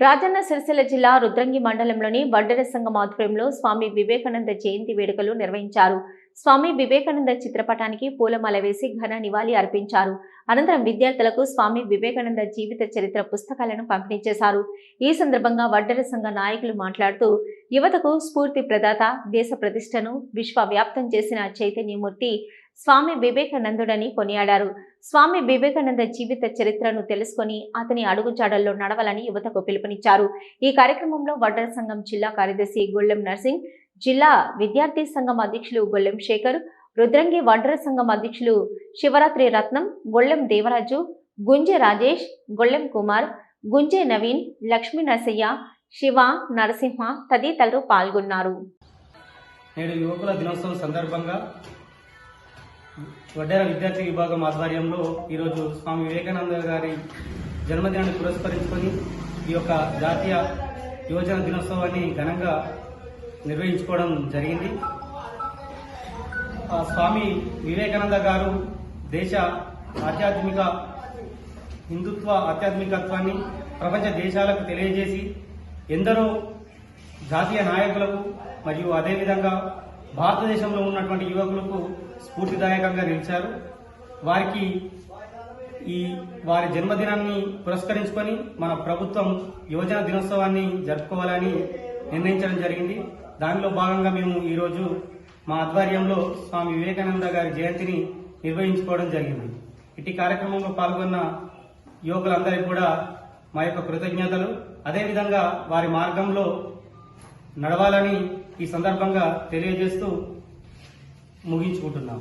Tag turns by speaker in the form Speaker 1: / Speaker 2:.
Speaker 1: రాజన్న సిరిసిల్ల జిల్లా రుద్రంగి మండలంలోని వడ్డెర సంఘం ఆధ్వర్యంలో స్వామి వివేకానంద జయంతి వేడుకలు నిర్వహించారు. స్వామి వివేకానంద చిత్రపటానికి పూలమాల వేసి ఘన నివాళి అర్పించారు. అనంతరం విద్యార్థులకు స్వామి వివేకానంద జీవిత చరిత్ర పుస్తకాలను పంపిణీ చేశారు. ఈ సందర్భంగా వడ్డెర సంఘ నాయకులు మాట్లాడుతూ యువతకు స్ఫూర్తి ప్రదాత దేశ ప్రతిష్టను విశ్వవ్యాప్తం చేసిన చైతన్యమూర్తి స్వామి వివేకానందుడని కొనియాడారు. స్వామి వివేకానంద జీవిత చరిత్రను తెలుసుకొని అతని అడుగుజాడల్లో నడవాలని యువతకు పిలుపునిచ్చారు. ఈ కార్యక్రమంలో వడ్డర సంఘం జిల్లా కార్యదర్శి గొల్లెం నర్సింగ్ జిల్లా విద్యార్థి సంఘం అధ్యక్షులు గొల్లెం శేఖర్ రుద్రంగి వడ్డర సంఘం అధ్యక్షులు శివరాత్రి రత్నం గొల్లెం దేవరాజు గుంజె రాజేష్ గొల్లెం కుమార్ గుంజె నవీన్ లక్ష్మీ నరసయ్య శివ నరసింహ తదితరులు పాల్గొన్నారు.
Speaker 2: నేడు యువకుల దినోత్సవం సందర్భంగా వడ్డేర విద్యార్థి విభాగం ఆధ్వర్యంలో ఈరోజు స్వామి వివేకానంద గారి జన్మదినాన్ని పురస్కరించుకొని ఈ యొక్క జాతీయ యువజన దినోత్సవాన్ని ఘనంగా నిర్వహించుకోవడం జరిగింది. ఆ స్వామి వివేకానంద గారు దేశ ఆధ్యాత్మిక హిందుత్వ ఆధ్యాత్మికత్వాన్ని ప్రపంచ దేశాలకు తెలియజేసి ఎందరో జాతీయ నాయకులకు మరియు అదేవిధంగా భారతదేశంలో ఉన్నటువంటి యువకులకు స్ఫూర్తిదాయకంగా నిలిచారు. వారికి ఈ వారి జన్మదినాన్ని పురస్కరించుకొని మన ప్రభుత్వం యువజన దినోత్సవాన్ని జరుపుకోవాలని నిర్ణయించడం జరిగింది. దానిలో భాగంగా మేము ఈరోజు మా ఆధ్వర్యంలో స్వామి వివేకానంద గారి జయంతిని నిర్వహించుకోవడం జరిగింది. ఇట్టి కార్యక్రమంలో పాల్గొన్న యువకులందరికీ కూడా మా యొక్క కృతజ్ఞతలు. అదేవిధంగా వారి మార్గంలో నడవాలని ఈ సందర్భంగా తెలియజేస్తూ ముగించుకుంటున్నాం.